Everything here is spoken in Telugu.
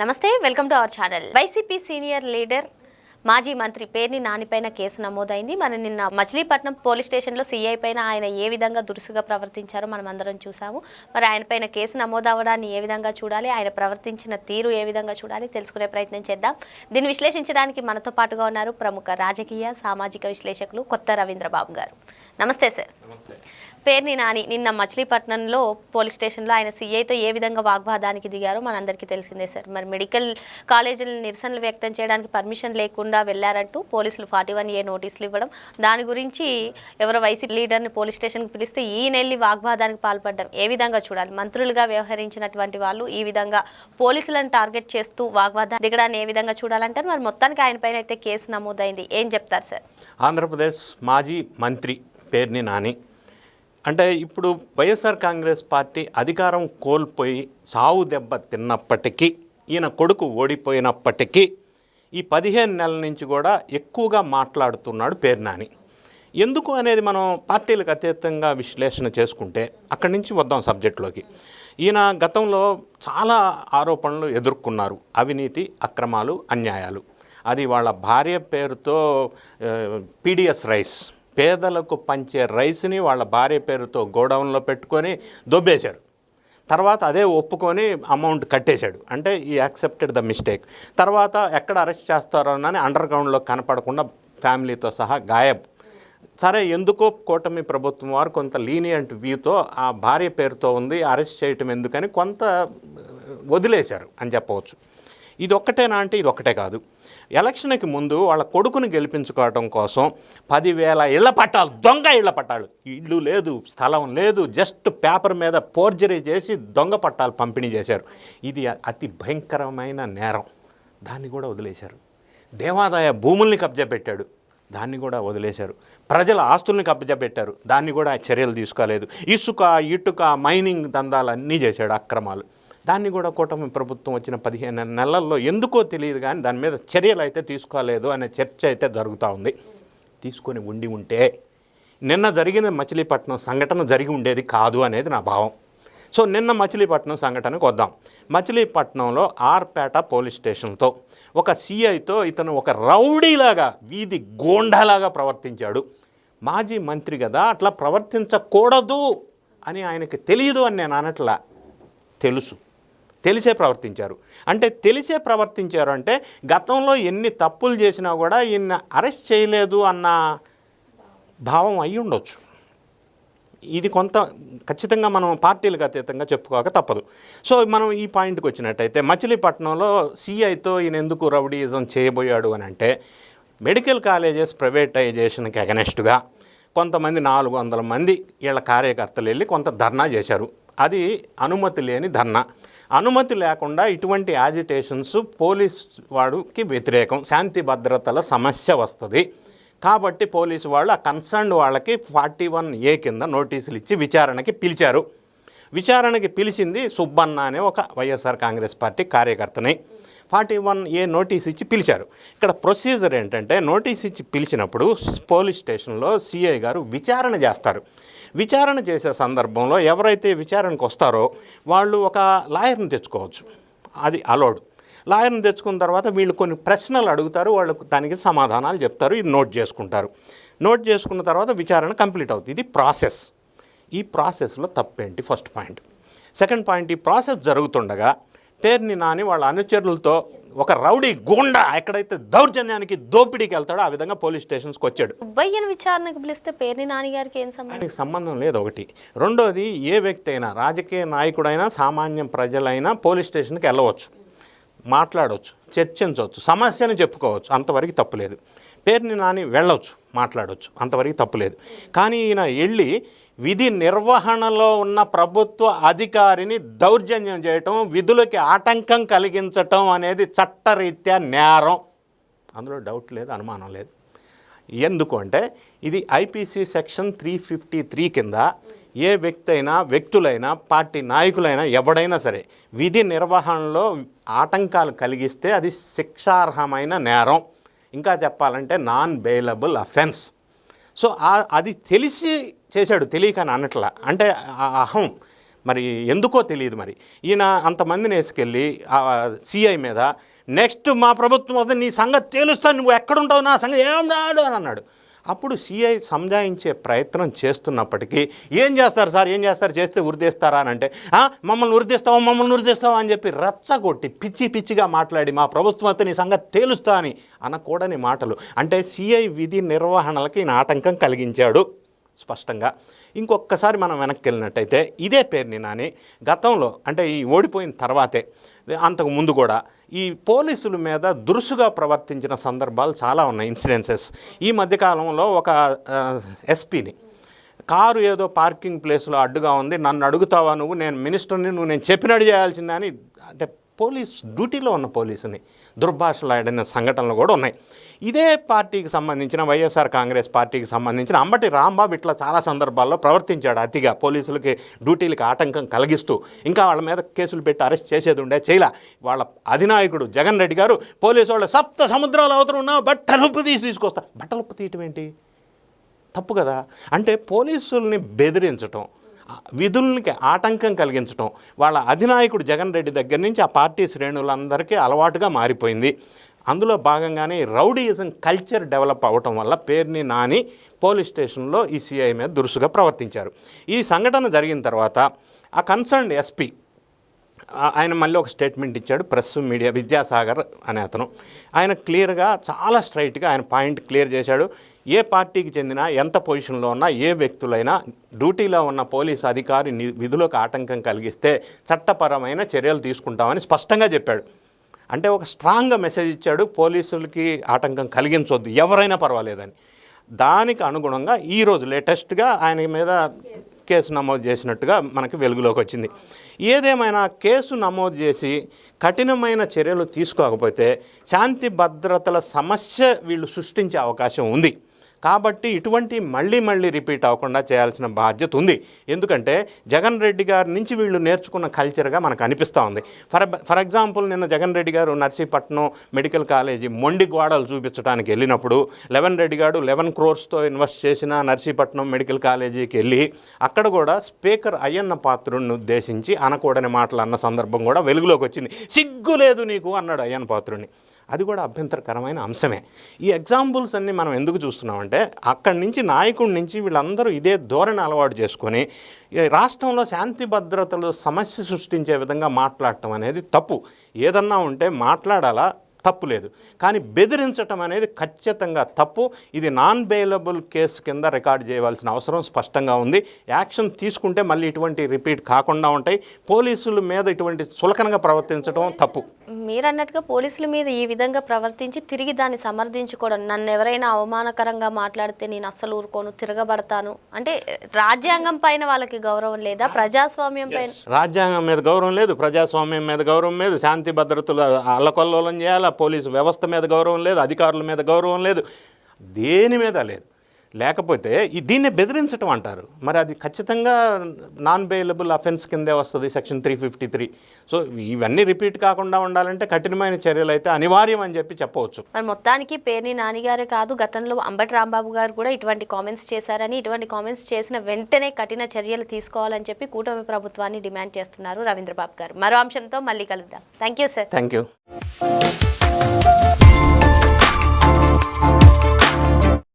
నమస్తే welcome to our channel. YCP senior leader మాజీ మంత్రి పేర్ని నానిపైన కేసు నమోదైంది. మన నిన్న మచిలీపట్నం పోలీస్ స్టేషన్లో సీఐ పైన ఆయన ఏ విధంగా దురుసుగా ప్రవర్తించారో మనం అందరం చూసాము. మరి ఆయన పైన కేసు నమోదవడాన్ని ఏ విధంగా చూడాలి ఆయన ప్రవర్తించిన తీరు ఏ విధంగా చూడాలి తెలుసుకునే ప్రయత్నం చేద్దాం. దీన్ని విశ్లేషించడానికి మనతో పాటుగా ఉన్నారు ప్రముఖ రాజకీయ సామాజిక విశ్లేషకులు కొత్త రవీంద్రబాబు గారు. నమస్తే సార్. పేర్ని నాని నిన్న మచిలీపట్నంలో పోలీస్ స్టేషన్లో ఆయన సీఐతో ఏ విధంగా వాగ్వాదానికి దిగారో మనందరికీ తెలిసిందే సార్. మరి మెడికల్ కాలేజీల నిరసనలు వ్యక్తం చేయడానికి పర్మిషన్ లేకుండా వెళ్ళారంటూ పోలీసులు ఫార్టీ వన్ ఏ నోటీసులు ఇవ్వడం దాని గురించి ఎవరో వైసీపీ లీడర్ని పోలీస్ స్టేషన్కి పిలిస్తే ఈయన వెళ్ళి వాగ్వాదానికి పాల్పడడం ఏ విధంగా చూడాలి? మంత్రులుగా వ్యవహరించినటువంటి వాళ్ళు ఈ విధంగా పోలీసులను టార్గెట్ చేస్తూ వాగ్వాదం దిగడాన్ని ఏ విధంగా చూడాలంటారు? మరి మొత్తానికి ఆయన పైన అయితే కేసు నమోదైంది. ఏం చెప్తారు సార్? ఆంధ్రప్రదేశ్ మాజీ మంత్రి పేర్ని నాని అంటే ఇప్పుడు వైఎస్ఆర్ కాంగ్రెస్ పార్టీ అధికారం కోల్పోయి సావు దెబ్బ తిన్నప్పటికీ ఈయన కొడుకు ఓడిపోయినప్పటికీ ఈ పదిహేను నెలల నుంచి కూడా ఎక్కువగా మాట్లాడుతున్నాడు పేరు నాని. ఎందుకు అనేది మనం పార్టీలకు అతీతంగా విశ్లేషణ చేసుకుంటే అక్కడి నుంచి వద్దాం సబ్జెక్టులోకి. ఈయన గతంలో చాలా ఆరోపణలు ఎదుర్కొన్నారు. అవినీతి అక్రమాలు అన్యాయాలు. అది వాళ్ళ భార్య పేరుతో పీడిఎస్ రైస్. పేదలకు పంచే రైస్ని వాళ్ళ భార్య పేరుతో గోడౌన్లో పెట్టుకొని దొబ్బేశారు. తర్వాత అదే ఒప్పుకొని అమౌంట్ కట్టేశాడు. అంటే ఈ యాక్సెప్టెడ్ ద మిస్టేక్. తర్వాత ఎక్కడ అరెస్ట్ చేస్తారో అని అండర్ గ్రౌండ్లో కనపడకుండా ఫ్యామిలీతో సహా గాయబ్. సరే ఎందుకో కూటమి ప్రభుత్వం వారు కొంత లీనియంట్ వ్యూతో ఆ భార్య పేరుతో ఉంది అరెస్ట్ చేయటం ఎందుకని కొంత వదిలేశారు అని చెప్పవచ్చు. ఇది ఒక్కటేనా అంటే ఇది ఒక్కటే కాదు. ఎలక్షన్కి ముందు వాళ్ళ కొడుకుని గెలిపించుకోవడం కోసం పదివేల ఇళ్ళ పట్టాలు దొంగ ఇళ్ళ పట్టాలు. ఇల్లు లేదు స్థలం లేదు జస్ట్ పేపర్ మీద పోర్జరీ చేసి దొంగ పట్టాలు పంపిణీ చేశారు. ఇది అతి భయంకరమైన నేరం. దాన్ని కూడా వదిలేశారు. దేవాదాయ భూముల్ని కబ్జా పెట్టాడు. దాన్ని కూడా వదిలేశారు. ప్రజల ఆస్తుల్ని కబ్జా పెట్టారు. దాన్ని కూడా చర్యలు తీసుకోలేదు. ఇసుక ఇటుక మైనింగ్ దందాలు అన్నీ చేశాడు అక్రమాలు. దాన్ని కూడా కూటమి ప్రభుత్వం వచ్చిన పదిహేను నెలల్లో ఎందుకో తెలియదు కానీ దాని మీద చర్యలు అయితే తీసుకోలేదు అనే చర్చ అయితే జరుగుతూ ఉంది. తీసుకొని ఉండి ఉంటే నిన్న జరిగిన మచిలీపట్నం సంఘటన జరిగి ఉండేది కాదు అనేది నా భావం. సో నిన్న మచిలీపట్నం సంఘటనకు వద్దాం. మచిలీపట్నంలో ఆర్పేట పోలీస్ స్టేషన్తో ఒక సిఐతో ఇతను ఒక రౌడీలాగా వీధి గోండాలాగా ప్రవర్తించాడు. మాజీ మంత్రి కదా అట్లా ప్రవర్తించకూడదు అని ఆయనకి తెలియదు అని నేను అనట్లా తెలుసు. తెలిసే ప్రవర్తించారు. అంటే తెలిసే ప్రవర్తించారు అంటే గతంలో ఎన్ని తప్పులు చేసినా కూడా ఈయన అరెస్ట్ చేయలేదు అన్న భావం అయి ఉండొచ్చు. ఇది కొంత ఖచ్చితంగా మనం పార్టీలకు అతీతంగా చెప్పుకోక తప్పదు. సో మనం ఈ పాయింట్కి వచ్చినట్టయితే మచిలీపట్నంలో సిఐతో ఈయన ఎందుకు రౌడీయిజం చేయబోయాడు అని అంటే మెడికల్ కాలేజెస్ ప్రైవేటైజేషన్కి అగనెస్ట్గా కొంతమంది నాలుగు వందల మంది వీళ్ళ కార్యకర్తలు వెళ్ళి కొంత ధర్నా చేశారు. అది అనుమతి లేని ధర్నా అనుమతి లేకుండా ఇటువంటి యాజిటేషన్స్ పోలీస్ వాడికి వ్యతిరేకం. శాంతి భద్రతల సమస్య వస్తుంది. కాబట్టి పోలీసు వాళ్ళు ఆ కన్సర్న్ వాళ్ళకి ఫార్టీ వన్ ఏ కింద నోటీసులు ఇచ్చి విచారణకి పిలిచారు. విచారణకి పిలిచింది సుబ్బన్న అనే ఒక వైఎస్ఆర్ కాంగ్రెస్ పార్టీ కార్యకర్తని. ఫార్టీ వన్ ఏ నోటీస్ ఇచ్చి పిలిచారు. ఇక్కడ ప్రొసీజర్ ఏంటంటే నోటీస్ ఇచ్చి పిలిచినప్పుడు పోలీస్ స్టేషన్లో సిఐ గారు విచారణ చేస్తారు. విచారణ చేసే సందర్భంలో ఎవరైతే విచారణకు వస్తారో వాళ్ళు ఒక లాయర్ని తెచ్చుకోవచ్చు. అది అలౌడ్ లాయర్ని తెచ్చుకున్న తర్వాత వీళ్ళు కొన్ని ప్రశ్నలు అడుగుతారు వాళ్ళు దానికి సమాధానాలు చెప్తారు ఇది నోట్ చేసుకుంటారు. నోట్ చేసుకున్న తర్వాత విచారణ కంప్లీట్ అవుతుంది. ఇది ప్రాసెస్ ఈ ప్రాసెస్లో తప్పేంటి? ఫస్ట్ పాయింట్ సెకండ్ పాయింట్ ఈ ప్రాసెస్ జరుగుతుండగా పేరుని నాని వాళ్ళ అనుచరులతో ఒక రౌడీ గూండా ఎక్కడైతే దౌర్జన్యానికి దోపిడీకి వెళ్తాడో ఆ విధంగా పోలీస్ స్టేషన్స్కి వచ్చాడు. సుబ్బయ్యను విచారణకు పిలిస్తే పేర్ని నాని గారికి ఏం సంబంధం? సంబంధం లేదు ఒకటి. రెండోది ఏ వ్యక్తి అయినా రాజకీయ నాయకుడైనా సామాన్య ప్రజలైనా పోలీస్ స్టేషన్కి వెళ్ళవచ్చు. మాట్లాడవచ్చు చర్చించవచ్చు సమస్యను చెప్పుకోవచ్చు అంతవరకు తప్పులేదు. పేరుని నాని వెళ్ళవచ్చు మాట్లాడవచ్చు అంతవరకు తప్పులేదు. కానీ ఈయన వెళ్ళి విధి నిర్వహణలో ఉన్న ప్రభుత్వ అధికారిని దౌర్జన్యం చేయటం విధులకి ఆటంకం కలిగించటం అనేది చట్టరీత్యా నేరం. అందులో డౌట్ లేదు అనుమానం లేదు. ఎందుకు అంటే ఇది IPC section three fifty three కింద ఏ వ్యక్తి అయినా వ్యక్తులైనా పార్టీ నాయకులైనా ఎవడైనా సరే విధి నిర్వహణలో ఆటంకాలు కలిగిస్తే అది శిక్షార్హమైన నేరం. ఇంకా చెప్పాలంటే నాన్ బెయిలబుల్ అఫెన్స్ సో అది తెలిసి చేశాడు తెలియకని అనట్లా. అంటే అహం. మరి ఎందుకో తెలియదు మరి. ఈయన అంతమందిని వేసుకెళ్ళి సిఐ మీద నెక్స్ట్ మా ప్రభుత్వం వద్ద నీ సంగతి తేలుస్తాను. నువ్వు ఎక్కడుంటావు? నా సంగతి ఏమన్నాడు అని అన్నాడు. అప్పుడు సిఐ సంజాయించే ప్రయత్నం చేస్తున్నప్పటికీ ఏం చేస్తారు సార్? ఏం చేస్తారు? చేస్తే ఉరిదేస్తారా అని అంటే మమ్మల్ని ఉరిదేస్తావా మమ్మల్ని ఉరిదేస్తావా అని చెప్పి రచ్చగొట్టి పిచ్చి పిచ్చిగా మాట్లాడి మా ప్రభుత్వం అతని సంగతి తేలుస్తా అని అనకూడని మాటలు. అంటే సిఐ విధి నిర్వహణలకి ఈయన ఆటంకం కలిగించాడు స్పష్టంగా. ఇంకొకసారి మనం వెనక్కి వెళ్ళినట్టయితే ఇదే పేరుని నాని గతంలో అంటే ఈ ఓడిపోయిన తర్వాతే అంతకు ముందు కూడా ఈ పోలీసుల మీద దురుసుగా ప్రవర్తించిన సందర్భాలు చాలా ఉన్నాయి ఇన్సిడెన్సెస్. ఈ మధ్యకాలంలో ఒక ఎస్పీని కారు ఏదో పార్కింగ్ ప్లేస్లో అడ్డుగా ఉంది నన్ను అడుగుతావా నువ్వు నేను మినిస్టర్ని నువ్వు నేను చెప్పినట్టు చేయాల్సిందే అని అంటే పోలీస్ డ్యూటీలో ఉన్న పోలీసుని దుర్భాషలాడిన సంఘటనలు కూడా ఉన్నాయి. ఇదే పార్టీకి సంబంధించిన వైఎస్ఆర్ కాంగ్రెస్ పార్టీకి సంబంధించిన అంబటి రాంబాబు ఇట్లా చాలా సందర్భాల్లో ప్రవర్తించాడు అతిగా. పోలీసులకి డ్యూటీలకి ఆటంకం కలిగిస్తూ ఇంకా వాళ్ళ మీద కేసులు పెట్టి అరెస్ట్ చేసేది ఉండే చేయలే వాళ్ళ అధినాయకుడు జగన్ రెడ్డి గారు పోలీసు వాళ్ళు సప్త సముద్రాలు అవతరున్నా బట్టలుప్పు తీసి తీసుకొస్తా. బట్టలుప్పు తీయటం ఏంటి? తప్పు కదా. అంటే పోలీసుల్ని బెదిరించటం ఆ విధులకి ఆటంకం కలిగించటం వాళ్ళ అధినాయకుడు జగన్ రెడ్డి దగ్గర నుంచి ఆ పార్టీ శ్రేణులందరికీ అలవాటుగా మారిపోయింది. అందులో భాగంగానే రౌడీయిజం కల్చర్ డెవలప్ అవ్వటం వల్ల పేరుని నాని పోలీస్ స్టేషన్లో ఈ సిఐ మీద దురుసుగా ప్రవర్తించారు. ఈ సంఘటన జరిగిన తర్వాత ఆ కన్సర్న్డ్ ఎస్పీ ఆయన మళ్ళీ ఒక స్టేట్మెంట్ ఇచ్చాడు ప్రెస్ మీడియా విద్యాసాగర్ అనే అతను. ఆయన క్లియర్గా చాలా స్ట్రైట్గా ఆయన పాయింట్ క్లియర్ చేశాడు. ఏ పార్టీకి చెందిన ఎంత పొజిషన్లో ఉన్నా ఏ వ్యక్తులైనా డ్యూటీలో ఉన్న పోలీసు అధికారి ని- విధులకు ఆటంకం కలిగిస్తే చట్టపరమైన చర్యలు తీసుకుంటామని స్పష్టంగా చెప్పాడు. అంటే ఒక స్ట్రాంగ్గా మెసేజ్ ఇచ్చాడు పోలీసులకి ఆటంకం కలిగించవద్దు ఎవరైనా పర్వాలేదని. దానికి అనుగుణంగా ఈరోజు లేటెస్ట్గా ఆయన మీద కేసు నమోదు చేసినట్టుగా మనకి వెలుగులోకి వచ్చింది. ఏదేమైనా కేసు నమోదు చేసి కఠినమైన చర్యలు తీసుకోకపోతే శాంతి భద్రతల సమస్య వీళ్ళు సృష్టించే అవకాశం ఉంది. కాబట్టి ఇటువంటి మళ్ళీ మళ్ళీ రిపీట్ అవ్వకుండా చేయాల్సిన బాధ్యత ఉంది. ఎందుకంటే జగన్ రెడ్డి గారి నుంచి వీళ్ళు నేర్చుకున్న కల్చర్గా మనకు అనిపిస్తూ ఉంది. ఫర్ ఫర్ ఎగ్జాంపుల్ నిన్న జగన్ రెడ్డి గారు నర్సీపట్నం మెడికల్ కాలేజీ మొండి గోడలు చూపించడానికి వెళ్ళినప్పుడు లెవెన్ రెడ్డి గారు లెవెన్ క్రోర్స్తో ఇన్వెస్ట్ చేసిన నర్సీపట్నం మెడికల్ కాలేజీకి వెళ్ళి అక్కడ కూడా స్పీకర్ అయ్యన్న పాత్రుడిని ఉద్దేశించి అనకూడని మాటలు అన్న సందర్భం కూడా వెలుగులోకి వచ్చింది. సిగ్గు లేదు నీకు అన్నాడు అయ్యన్న పాత్రుడిని అది కూడా అభ్యంతరకరమైన అంశమే. ఈ ఎగ్జాంపుల్స్ అన్ని మనం ఎందుకు చూస్తున్నామంటే అక్కడి నుంచి నాయకుడి నుంచి వీళ్ళందరూ ఇదే ధోరణి అలవాటు చేసుకొని రాష్ట్రంలో శాంతి భద్రతలు సమస్య సృష్టించే విధంగా మాట్లాడటం అనేది తప్పు. ఏదన్నా ఉంటే మాట్లాడాలా? తప్పు లేదు. కానీ బెదిరించటం అనేది ఖచ్చితంగా తప్పు. ఇది నాన్ బెయిలబుల్ కేసు కింద రికార్డ్ చేయవలసిన అవసరం స్పష్టంగా ఉంది. యాక్షన్ తీసుకుంటే మళ్ళీ ఇటువంటి రిపీట్ కాకుండా ఉంటాయి. పోలీసుల మీద ఇటువంటి చులకనగా ప్రవర్తించడం తప్పు. మీరు అన్నట్టుగా పోలీసుల మీద ఈ విధంగా ప్రవర్తించి తిరిగి దాన్ని సమర్థించుకోవడం నన్ను ఎవరైనా అవమానకరంగా మాట్లాడితే నేను అస్సలు ఊరుకోను తిరగబడతాను. అంటే రాజ్యాంగం పైన వాళ్ళకి గౌరవం లేదా? ప్రజాస్వామ్యం పైన? రాజ్యాంగం మీద గౌరవం లేదు ప్రజాస్వామ్యం మీద గౌరవం లేదు శాంతి భద్రతలు అల్లకొల్లోలం చేయాలా? పోలీసు వ్యవస్థ మీద గౌరవం లేదు అధికారుల మీద గౌరవం లేదు. దేని మీద లేదు? లేకపోతే ఈ దీన్ని బెదిరించడం అంటారు. మరి అది ఖచ్చితంగా నాన్ బెయిలబుల్ అఫెన్స్ కిందే వస్తుంది section three fifty three so ఇవన్నీ రిపీట్ కాకుండా ఉండాలంటే కఠినమైన చర్యలు అయితే అనివార్యం అని చెప్పి చెప్పవచ్చు. మరి మొత్తానికి పేర్ని నానిగారే కాదు గతంలో అంబటి రాంబాబు గారు కూడా ఇటువంటి కామెంట్స్ చేశారని ఇటువంటి కామెంట్స్ చేసిన వెంటనే కఠిన చర్యలు తీసుకోవాలని చెప్పి కూటమి ప్రభుత్వాన్ని డిమాండ్ చేస్తున్నారు రవీంద్రబాబు గారు. మరో అంశంతో మళ్ళీ కలుద్దాం. Thank you sir thank you